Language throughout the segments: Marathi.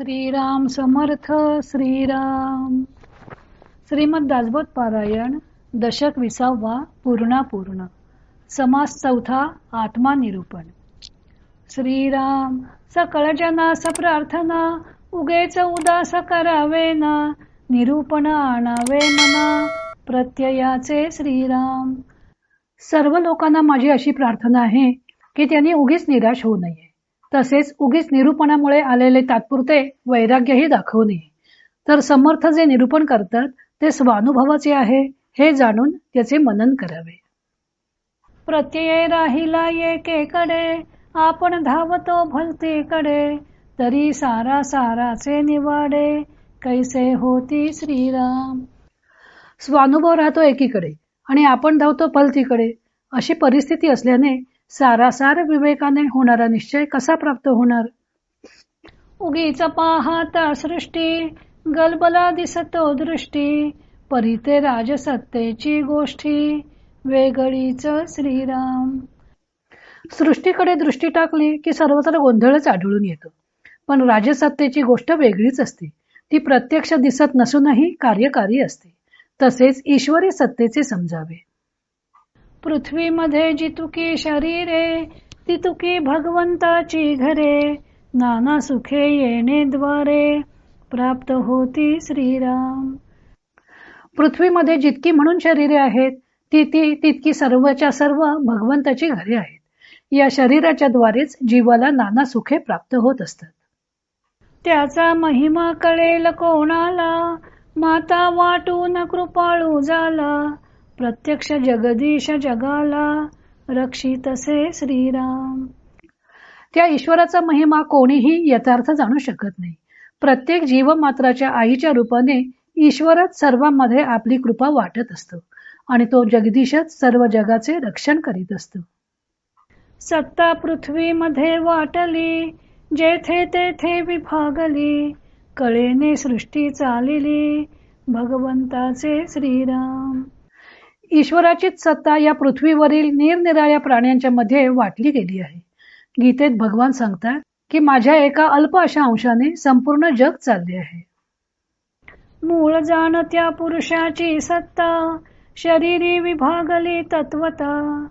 श्रीराम समर्थ श्रीराम. श्रीमद दासबोध पारायण दशक विसावा पूर्णापूर्ण समास चौथा आत्मा निरूपण. श्रीराम सकळजना सप्रार्थना प्रार्थना उगेच उदास करावे ना निरूपण आणावे मना प्रत्ययाचे श्रीराम. सर्व लोकांना माझी अशी प्रार्थना आहे की त्यांनी उगीच निराश होऊ नये. तसेच उगीच निरूपणामुळे आलेले तात्पुरते वैराग्यही दाखवू नये. तर समर्थ जे निरूपण करतात ते स्वानुभवाचे आहे हे जाणून त्याचे मनन करावे. प्रत्यय राहिला एकेकडे आपण धावतो भलतीकडे तरी सारा साराचे निवाडे कैसे होती श्रीराम? स्वानुभव राहतो एकीकडे आणि आपण धावतो फलतीकडे अशी परिस्थिती असल्याने सारासार विवेकाने होणारा निश्चय कसा प्राप्त होणार? उगीच पाहता सृष्टी गलबला दिसतो दृष्टी परिते राजसत्तेची गोष्टी वेगळीच श्रीराम. सृष्टीकडे दृष्टी टाकली की सर्वत्र गोंधळच आढळून येतो. पण राजसत्तेची गोष्ट वेगळीच असते. ती प्रत्यक्ष दिसत नसूनही कार्यकारी असते. तसेच ईश्वरी सत्तेचे समजावे. पृथ्वीमध्ये जितुकी शरीरे तितुकी भगवंताची घरे नाना सुखे येणे द्वारे प्राप्त होती श्रीराम. पृथ्वीमध्ये जितकी म्हणून शरीरे आहेत ती ती तितकी सर्वच्या सर्व भगवंताची घरे आहेत. या शरीराच्या द्वारेच जीवाला नाना सुखे प्राप्त होत असतात. त्याचा महिमा कळेल कोणाला माता वाटून कृपाळू झाला प्रत्यक्ष जगदीश जगाला रक्षितसे श्रीराम. त्या ईश्वराचा महिमा कोणीही यथार्थ जाणू शकत नाही. प्रत्येक जीवमात्राच्या आईच्या रूपाने ईश्वरच सर्वांमध्ये आपली कृपा वाटत असतो आणि तो जगदीशच सर्व जगाचे रक्षण करीत असतो. सत्ता पृथ्वीमध्ये वाटली जेथे तेथे विभागली कळेने सृष्टी चालिली भगवंताचे श्रीराम. ईश्वराचीच सत्ता या पृथ्वीवरील निरनिराळ्या प्राण्यांच्या मध्ये वाटली गेली आहे. गीतेत भगवान सांगतात की माझ्या एका अल्प अशा अंशाने संपूर्ण जग चालले आहे. मूळ जाणत्या पुरुषाची सत्ता शरीरी विभागली तत्वता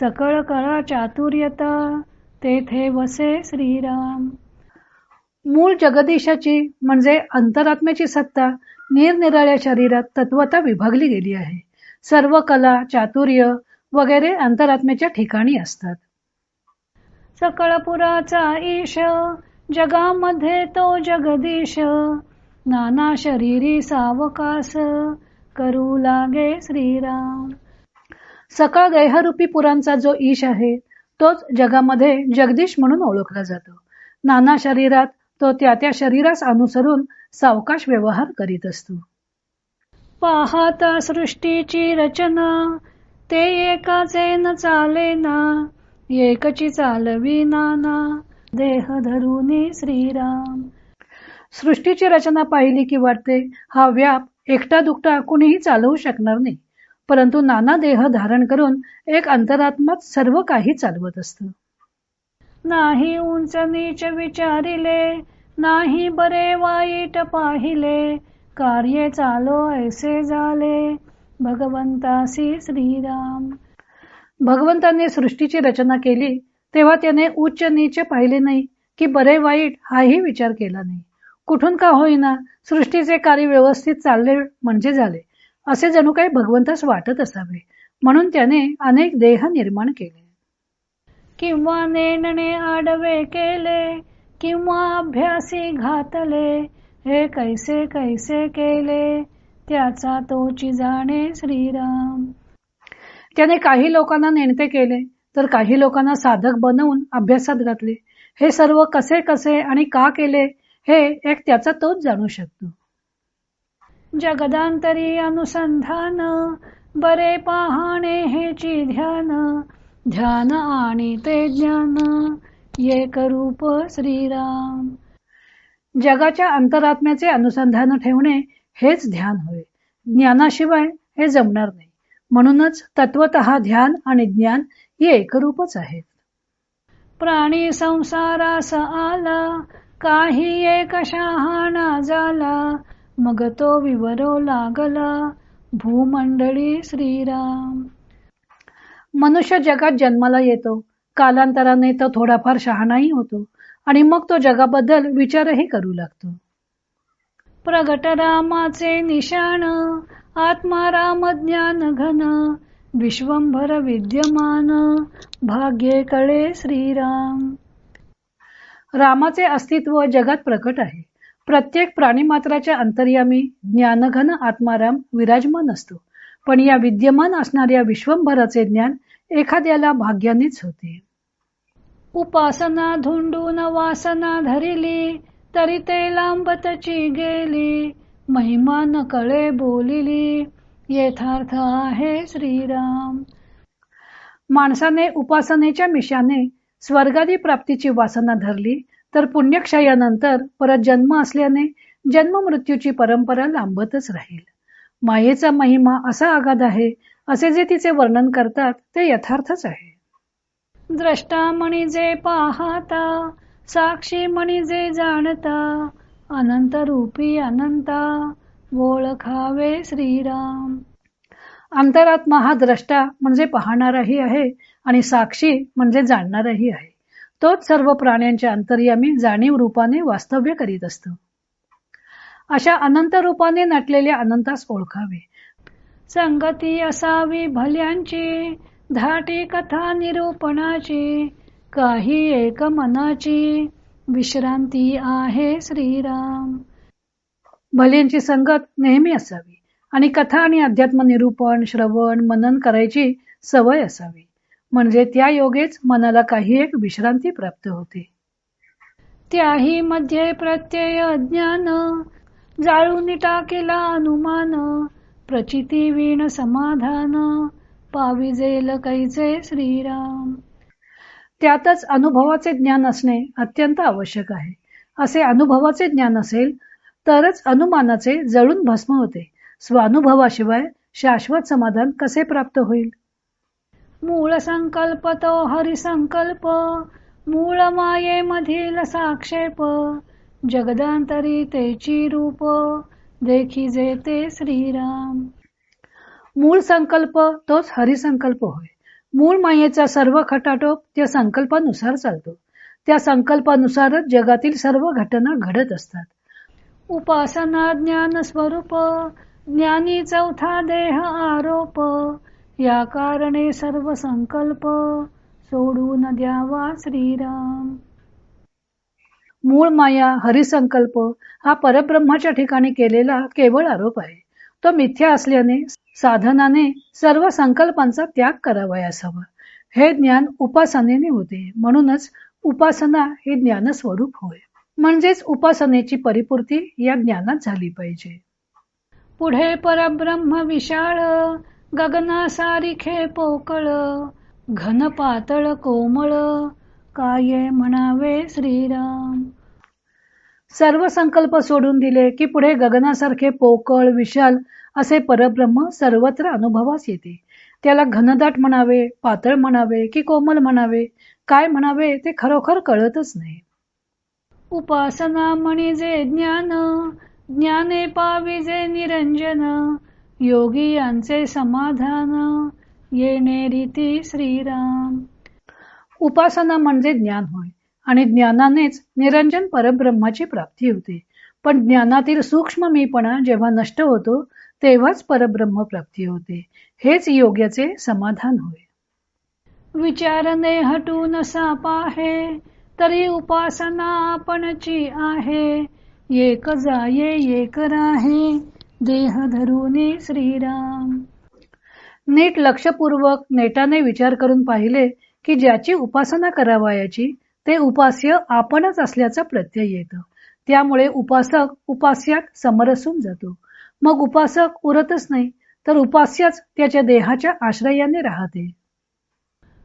सकळ कळा चातुर्यता तेथे वसे श्रीराम. मूळ जगदीशाची म्हणजे अंतरात्म्याची सत्ता निरनिराळ्या शरीरात तत्वता विभागली गेली आहे. सर्व कला चातुर्य वगैरे अंतरात्म्याच्या ठिकाणी असतात. सकळपुराचा ईश जगामध्ये तो जगदीश. नाना शरीरी सावकास करू लागे श्रीराम. सकळ गैहरूपी पुरांचा जो ईश आहे तोच जगामध्ये जगदीश म्हणून ओळखला जातो. नाना शरीरात तो त्या त्या शरीरास अनुसरून सावकाश व्यवहार करीत असतो. पाहता सृष्टीची रचना. ते एकाचे न चाले ना एकची चालवी नाना. देह धरुनी श्रीराम. सृष्टीची रचना पाहिली की वाटते हा व्याप एकटा दुकटा कुणीही चालवू शकणार नाही. परंतु नाना देह धारण करून एक अंतरात्मात सर्व काही चालवत असत. नाही उंच नीच विचारिले नाही बरे वाईट पाहिले. कार्य चालो ऐसे झाले भगवंतासी श्रीराम. भगवंताने सृष्टीची रचना केली तेव्हा त्याने उच्च नीच पाहिले नाही की बरे वाईट हाही विचार केला नाही. कुठून का होईना सृष्टीचे कार्य व्यवस्थित चालले म्हणजे झाले असे जणू काही भगवंतास वाटत असावे म्हणून त्याने अनेक देह निर्माण केले. किंवा नेणणे आडवे केले किंवा अभ्यासी घातले हे कैसे कैसे केले त्याचा तोची जाणे श्रीराम. त्याने काही लोकांना नेणते केले तर काही लोकांना साधक बनवून अभ्यासात घातले. हे सर्व कसे कसे आणि का केले हे एक त्याचा तोच जाणू शकतो. जगदांतरी अनुसंधान बरे पाहणे हेची ध्यान ध्यान आणि ते ज्ञान. एक रूप श्रीराम. जगाच्या अंतरात्म्याचे अनुसंधान ठेवणे हेच ध्यान होय. ज्ञानाशिवाय हे जमणार नाही. म्हणूनच तत्वत ध्यान आणि ज्ञान ही एकरूपच आहेत. प्राणी संसारास आला काही एक शहाणा झाला मग तो विवरो लागला भूमंडळी श्रीराम. मनुष्य जगात जन्माला येतो. कालांतराने तो थोडाफार शहाणाही होतो. आणि मग तो जगाबद्दल विचारही करू लागतो. प्रगट रामाचे निशाण आत्मा राम ज्ञान घन विश्वंभर विद्यमान भाग्ये कळे श्रीराम. रामाचे अस्तित्व जगात प्रकट आहे. प्रत्येक प्राणीमात्राच्या अंतर्यामी ज्ञानघन आत्माराम विराजमान असतो. पण या विद्यमान असणाऱ्या विश्वंभराचे ज्ञान एखाद्याला भाग्यानेच होते. उपासना धुंडून वासना धरिली तरी ते लांबतची गेली महिमा न कळे बोलिली. यथार्थ आहे श्रीराम. माणसाने उपासनेच्या मिशाने स्वर्गादी प्राप्तीची वासना धरली तर पुण्यक्षयानंतर परत जन्म असल्याने जन्म मृत्यूची परंपरा लांबतच राहील. मायेचा महिमा असा आगाध आहे असे जे तिचे वर्णन करतात ते यथार्थच आहे. द्रष्टा म्हणजे पाहता साक्षी म्हणजे जाणता अनंत रूपी अनंता ओळखावे श्रीराम. अंतरात्मा हा द्रष्टा म्हणजे पाहणाराही आहे आणि साक्षी म्हणजे जाणणाराही आहे. तोच सर्व प्राण्यांच्या अंतर्यामी जाणीव रूपाने वास्तव्य करीत असतो. अशा अनंत रूपाने नटलेल्या अनंतास ओळखावे. संगती असावी भल्यांची धाटी कथा निरूपणाची काही एक मनाची. विश्रांती आहे श्रीराम. भल्यांची संगत नेहमी असावी आणि कथा आणि अध्यात्म निरूपण श्रवण मनन करायची सवय असावी. म्हणजे त्या योगेच मनाला काही एक विश्रांती प्राप्त होते. त्याही मध्ये प्रत्यय अज्ञान जाळून टाकेला अनुमान प्रचिती वीण समाधान पाविजेल कैचे श्रीराम. त्यातच अनुभवाचे ज्ञान असणे अत्यंत आवश्यक आहे. असे अनुभवाचे ज्ञान असेल तरच अनुमानाचे जळून भस्म होते. स्वानुभवाशिवाय शाश्वत समाधान कसे प्राप्त होईल? मूळ संकल्प तो हरिसंकल्प मूळ मायेमधील साक्षेप. जगदांतरी तेची रूप देखी जे ते श्रीराम. मूळ संकल्प तोच हरिसंकल्प होय. मूळ मायेचा सर्व खटाटोप त्या संकल्पानुसार चालतो. त्या संकल्पानुसारच जगातील सर्व घटना घडत असतात. उपासना ज्ञान स्वरूप ज्ञानी चौथा देह आरोप या कारणे सर्व संकल्प सोडून द्यावा श्रीराम. मूळ माया हरिसंकल्प हा परब्रह्माच्या ठिकाणी केलेला केवळ आरोप आहे. तो मिथ्या असल्याने साधनाने सर्व संकल्पांचा त्याग करावयास हवा हे ज्ञान उपासनेने होते. म्हणूनच उपासना हे ज्ञान स्वरूप होय. म्हणजेच उपासनेची परिपूर्ती या ज्ञानात झाली पाहिजे. पुढे परब्रह्म विशाळ गगना सारिखे पोकळ घन पातळ कोमळ काय म्हणावे श्रीराम. सर्व संकल्प सोडून दिले की पुढे गगनासारखे पोकळ विशाल असे परब्रह्म सर्वत्र अनुभवास येते. त्याला घनदाट म्हणावे पातळ म्हणावे की कोमल म्हणावे काय म्हणावे ते खरोखर कळतच नाही. उपासना म्हणजे ज्ञान ज्ञाने पाविजे निरंजन योगी यांचे समाधान येणे रीती श्रीराम. उपासना म्हणजे ज्ञान होय. आणि ज्ञानानेच निरंजन परब्रह्माची प्राप्ती होते. पण ज्ञानातील सूक्ष्म मीपणा जेव्हा नष्ट होतो तेव्हाच परब्रह्म प्राप्ती होते. हेच योग्याचे समाधान होय. विचारणे हटून सापाहे तरी उपासना आपणची आहे. एक जाये एक राहे देह धरुनी श्रीराम. नीट लक्षपूर्वक नेटाने विचार करून पाहिले की ज्याची उपासना करावयाची ते उपास्य आपणच असल्याचा प्रत्यय येतो. त्यामुळे उपासक उपास्यात समरसून जातो. मग उपासक उरतच नाही तर उपास्यच त्याच्या देहाच्या आश्रयाने राहते.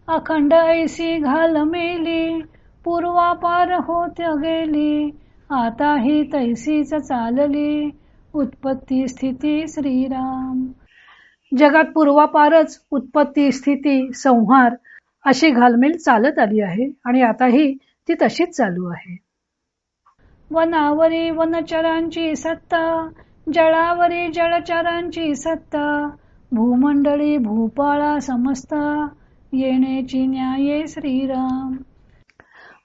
अखंड ऐसी घाल मेली पूर्वापार होत गेली आता ही तैसीच चालली उत्पत्ती स्थिती श्रीराम. जगात पूर्वापारच उत्पत्ती स्थिती संहार अशी घालमेल चालत आली आहे आणि आताही ती तशीच चालू आहे. वनावरी वनचरांची सत्ता जळावरी जलचरांची सत्ता भूमंडळी भूपाळा समजता येण्याची न्याये श्रीराम.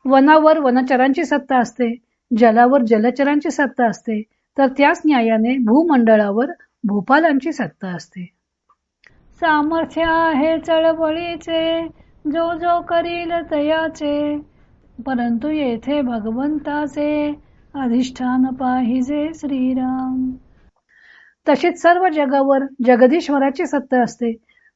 वनावर वनचरांची सत्ता असते जलावर जलचरांची सत्ता असते तर त्याच न्यायाने भूमंडळावर भूपालांची सत्ता असते. सामर्थ्य आहे चळवळीचे जो जो करील तयाचे परंतु येथे भगवंताचे अधिष्ठान पाहिजे श्रीराम. तशीच सर्व जगावर जगदीश्वराची सत्ता असते.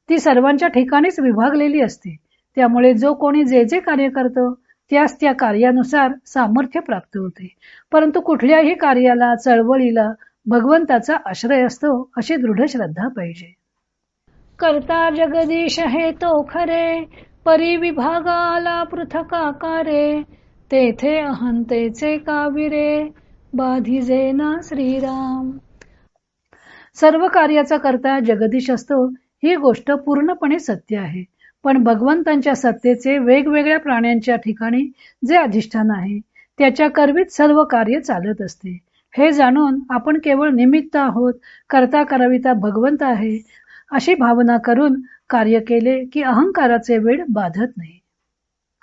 ती सर्वांच्या ठिकाणीच विभागलेली असते. त्यामुळे जो कोणी जे जे कार्य करतो त्यास त्या कार्यानुसार सामर्थ्य प्राप्त होते. परंतु कुठल्याही कार्याला चळवळीला भगवंताचा आश्रय असतो अशी दृढ श्रद्धा पाहिजे. करता जगदीश हे तो खरे परिविभागाला पृथक आकारे तेथे अहंतेचे काविरे बाधिजे ना श्रीराम. सर्व कार्याचा करता जगदीश असतो ही गोष्ट पूर्णपणे सत्य आहे. पण भगवंतांच्या सत्तेचे वेगवेगळ्या प्राण्यांच्या ठिकाणी जे अधिष्ठान आहे त्याच्या करवीत सर्व कार्य चालत असते. हे जाणून आपण केवळ निमित्त आहोत करता कराविता भगवंत आहे अशी भावना करून कार्य केले की अहंकाराचे वेळ बाधत नाही.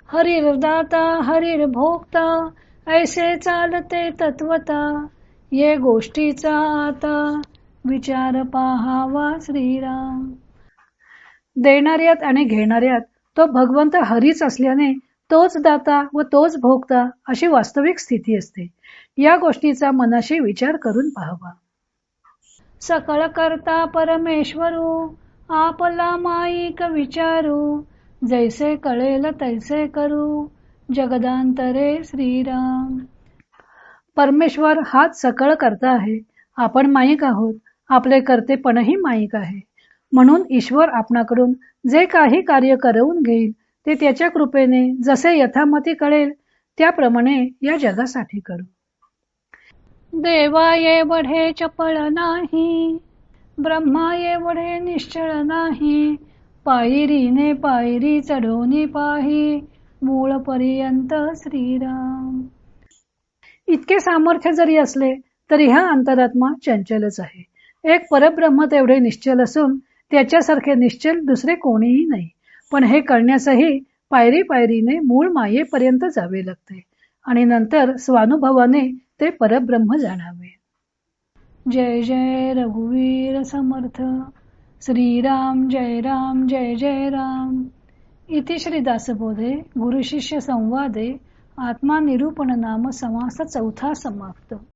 हरिर दाता हरिर भोगता ऐसे चालते तत्वता ये गोष्टीचा आता विचार पाहावा श्रीराम. देणाऱ्यात आणि घेणाऱ्यात तो भगवंत हरीच असल्याने तोच दाता व तोच भोगता अशी वास्तविक स्थिती असते. या गोष्टीचा मनाशी विचार करून पाहावा. सकळ करता परमेश्वरू आपला माईक विचारू जैसे कळेल तैसे करू जगदांतरे श्रीराम. परमेश्वर हाच सकळ करता आहे. आपण माईक आहोत. आपले कर्तेपणही माईक आहे. म्हणून ईश्वर आपणाकडून जे काही कार्य करवून घेईल ते त्याच्या कृपेने जसे यथामती कळेल त्याप्रमाणे या जगासाठी करू. देवा वढे चपळ नाही. ब्रह्मा एवढे निश्चळ नाही. पायरीने पायरी चढवणी पाही. मूळ पर्यंत श्रीराम. इतके सामर्थ्य जरी असले तरी हा अंतरात्मा चंचलच आहे. एक परब्रह्म तेवढे निश्चल असून त्याच्यासारखे निश्चल दुसरे कोणीही नाही. पण हे करण्यासही पायरी पायरीने मूळ मायेपर्यंत जावे लागते. आणि नंतर स्वानुभवाने ते परब्रह्म जाणावे. जय जय रघुवीर समर्थ. श्रीराम जय राम जय जय राम. इति श्री दासबोधे गुरुशिष्य संवादे आत्मा निरूपण नाम समास चौथा समाप्त.